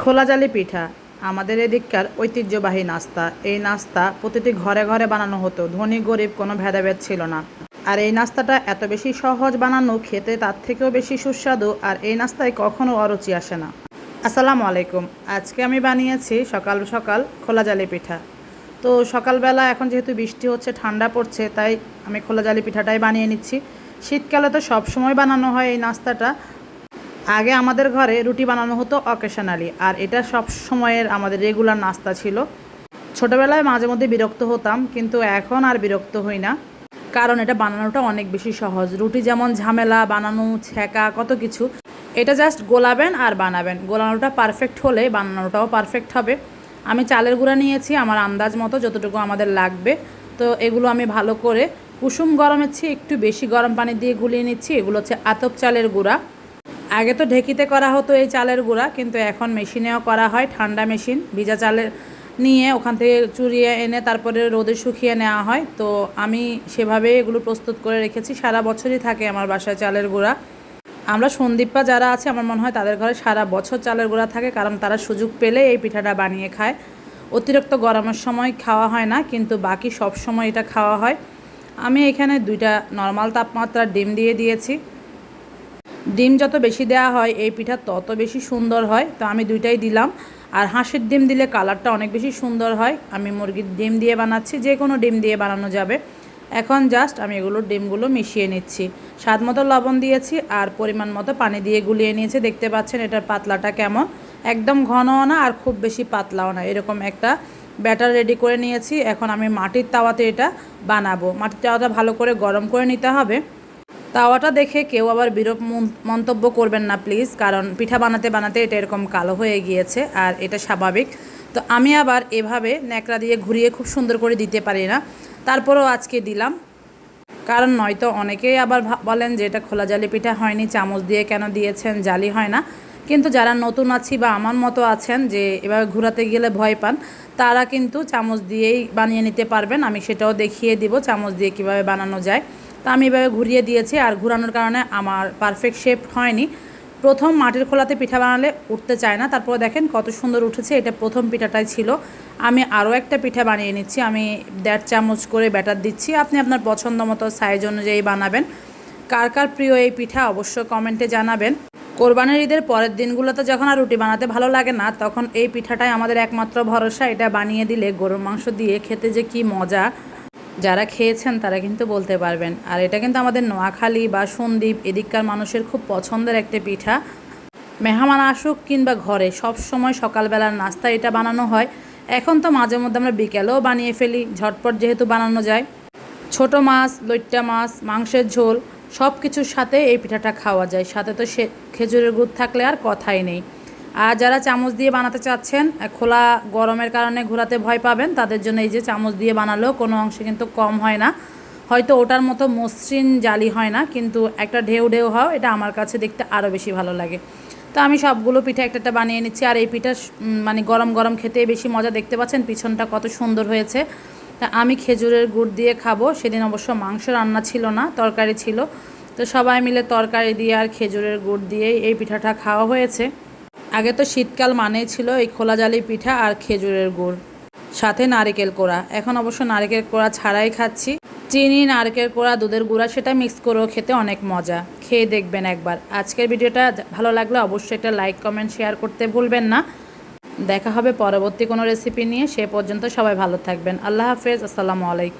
খোলা জালি পিঠা। আমাদের এদিককার ঐতিহ্যবাহী নাস্তা। এই নাস্তা প্রতিটি ঘরে ঘরে বানানো হতো। ধনী, গরিব কোনো ভেদাভেদ ছিল না। আর এই নাস্তাটা এত বেশি সহজ বানানো খেতে তার থেকেও বেশি সুস্বাদু আর এই নাস্তায় কখনো অরুচি আসে না। আসসালামু আলাইকুম। আজকে আমি বানিয়েছি সকাল সকাল খোলা জালি পিঠা। তো সকালবেলা এখন যেহেতু বৃষ্টি হচ্ছে, ঠান্ডা পড়ছে, তাই আমি খোলা জালি পিঠাটাই বানিয়ে নিচ্ছি। শীতকালে তো সব সময় বানানো হয় এই নাস্তাটা। আগে আমাদের ঘরে রুটি বানানো হতো অকেশনালি আর এটা সব সময়ের আমাদের রেগুলার নাস্তা ছিল। ছোটোবেলায় মাঝে মধ্যে বিরক্ত হতাম, কিন্তু এখন আর বিরক্ত হই না, কারণ এটা বানানোটা অনেক বেশি সহজ। রুটি যেমন ঝামেলা, বানানো, ছেঁকা, কত কিছু, এটা জাস্ট গোলাবেন আর বানাবেন। গোলানোটা পারফেক্ট হলে বানানোটাও পারফেক্ট হবে। আমি চালের গুঁড়া নিয়েছি, আমার আন্দাজ মতো যতটুকু আমাদের লাগবে। তো এগুলো আমি ভালো করে কুসুম গরমের চেয়ে একটু বেশি গরম পানি দিয়ে গুলিয়ে নিচ্ছি। এগুলো হচ্ছে আতপ চালের গুঁড়া। আগে তো ঢেকিতে করা হতো এই চালের গুঁড়া, কিন্তু এখন মেশিনেও করা হয়, ঠান্ডা মেশিন। ভিজা চালের নিয়ে ওখান থেকে চুরিয়ে এনে তারপরে রোদে শুকিয়ে নেওয়া হয়। তো আমি সেভাবে এগুলো প্রস্তুত করে রেখেছি। সারা বছরই থাকে আমার বাসায় চালের গুঁড়া। আমরা সন্দীপা যারা আছে, আমার মনে হয় তাদের ঘরে সারা বছর চালের গুঁড়া থাকে, কারণ তারা সুযোগ পেলে এই পিঠাটা বানিয়ে খায়। অতিরিক্ত গরমের সময় খাওয়া হয় না, কিন্তু বাকি সব সময় এটা খাওয়া হয়। আমি এখানে দুইটা নর্মাল তাপমাত্রার ডিম দিয়ে দিয়েছি। ডিম যত বেশি দেওয়া হয়, এই পিঠা তত বেশি সুন্দর হয়। তো আমি দুইটাই দিলাম। আর হাঁসের ডিম দিলে কালারটা অনেক বেশি সুন্দর হয়। আমি মুরগির ডিম দিয়ে বানাচ্ছি, যে কোনো ডিম দিয়ে বানানো যাবে। এখন জাস্ট আমি এগুলো ডিমগুলো মিশিয়ে নিচ্ছি। স্বাদ মতো লবণ দিয়েছি আর পরিমাণ মতো পানি দিয়ে গুলিয়ে নিয়েছি। দেখতে পাচ্ছেন এটার পাতলাটা কেমন। একদম ঘনও না আর খুব বেশি পাতলাও না। এরকম একটা ব্যাটার রেডি করে নিয়েছি। এখন আমি মাটির তাওয়াতে এটা বানাবো। মাটির তাওয়াটা ভালো করে গরম করে নিতে হবে। তাওয়াটা দেখে কেউ আবার বিরূপ মন- মন্তব্য করবেন না, প্লিজ, কারণ পিঠা বানাতে বানাতে এটা এরকম কালো হয়ে গিয়েছে, আর এটা স্বাভাবিক। তো আমি আবার এভাবে ন্যাকড়া দিয়ে ঘুরিয়ে খুব সুন্দর করে দিতে পারি না। তারপরেও আজকে দিলাম। কারণ নয়তো অনেকেই আবার বলেন যে এটা খোলা জালি পিঠা হয়নি, চামচ দিয়ে কেন দিয়েছেন, জালি হয় না। কিন্তু যারা নতুন আছি বা আমার মতো আছেন যে এভাবে ঘোরাতে গেলে ভয় পান, তারা কিন্তু চামচ দিয়েই বানিয়ে নিতে পারবেন। আমি সেটাও দেখিয়ে দিব চামচ দিয়ে কীভাবে বানানো যায়। তা আমি এভাবে ঘুরিয়ে দিয়েছি আর ঘুরানোর কারণে আমার পারফেক্ট শেপ হয়নি। প্রথম মাটির খোলাতে পিঠা বানালে উঠতে চায় না। তারপর দেখেন কত সুন্দর উঠেছে, এটা প্রথম পিঠাটাই ছিল। আমি আরও একটা পিঠা বানিয়ে নিচ্ছি, আমি দেড় চামচ করে ব্যাটার দিচ্ছি। আপনি আপনার পছন্দ মতো সাইজ অনুযায়ী বানাবেন। কার কার প্রিয় এই পিঠা অবশ্য কমেন্টে জানাবেন। কোরবানির ঈদের পরের দিনগুলোতে যখন আর রুটি বানাতে ভালো লাগে না, তখন এই পিঠাটাই আমাদের একমাত্র ভরসা। এটা বানিয়ে দিলে গরুর মাংস দিয়ে খেতে যে কি মজা। যারা খেয়েছেন তারা কিন্তু বলতে পারবেন। আর এটা কিন্তু আমাদের নোয়াখালী বা সন্দ্বীপ এদিককার মানুষের খুব পছন্দের একটা পিঠা। মেহমান আসুক কিংবা ঘরে, সব সময় সকালবেলার নাস্তা এটা বানানো হয়। এখন তো মাঝে মধ্যে আমরা বিকেলেও বানিয়ে ফেলি, ঝটপট যেহেতু বানানো যায়। ছোট মাছ, লইট্টা মাছ, মাংসের ঝোল সব কিছুর সাথে এই পিঠাটা খাওয়া যায়। সাথে তো সে খেজুরের গুড় থাকলে আর কথাই নেই। আর যারা চামচ দিয়ে বানাতে চাচ্ছেন খোলা গরমের কারণে ঘোরাতে ভয় পাবেন, তাদের জন্য এই যে চামচ দিয়ে বানালেও কোনো অংশে কিন্তু কম হয় না। হয়তো ওটার মতো মসৃণ জালি হয় না, কিন্তু একটা ঢেউ ঢেউ হয় এটা আমার কাছে দেখতে আরও বেশি ভালো লাগে। তো আমি সবগুলো পিঠা একটা একটা বানিয়ে নিচ্ছি, আর এই পিঠা মানে গরম গরম খেতে বেশি মজা দেখতে পাচ্ছেন, পিছনটা কত সুন্দর হয়েছে। তা আমি খেজুরের গুড় দিয়ে খাব, সেদিন অবশ্য মাংস রান্না ছিল না, তরকারি ছিল। তো সবাই মিলে তরকারি দিয়ে আর খেজুরের গুড় দিয়েই এই পিঠাটা খাওয়া হয়েছে। আগে তো শীতকাল মানেই ছিল এই খোলা জালি পিঠা আর খেজুরের গুড়, সাথে নারকেল কোড়া। এখন অবশ্য নারকেল কোড়া ছাড়াই খাচ্ছি। চিনি, নারকেল কোড়া, দুধের গুঁড়া সেটা মিক্স করেও খেতে অনেক মজা। খেয়ে দেখবেন একবার। আজকের ভিডিওটা ভালো লাগলে অবশ্যই একটা লাইক কমেন্ট শেয়ার করতে ভুলবেন না। দেখা হবে পরবর্তী কোনো রেসিপি নিয়ে। সে পর্যন্ত সবাই ভালো থাকবেন। আল্লাহ হাফেজ। আসসালামু আলাইকুম।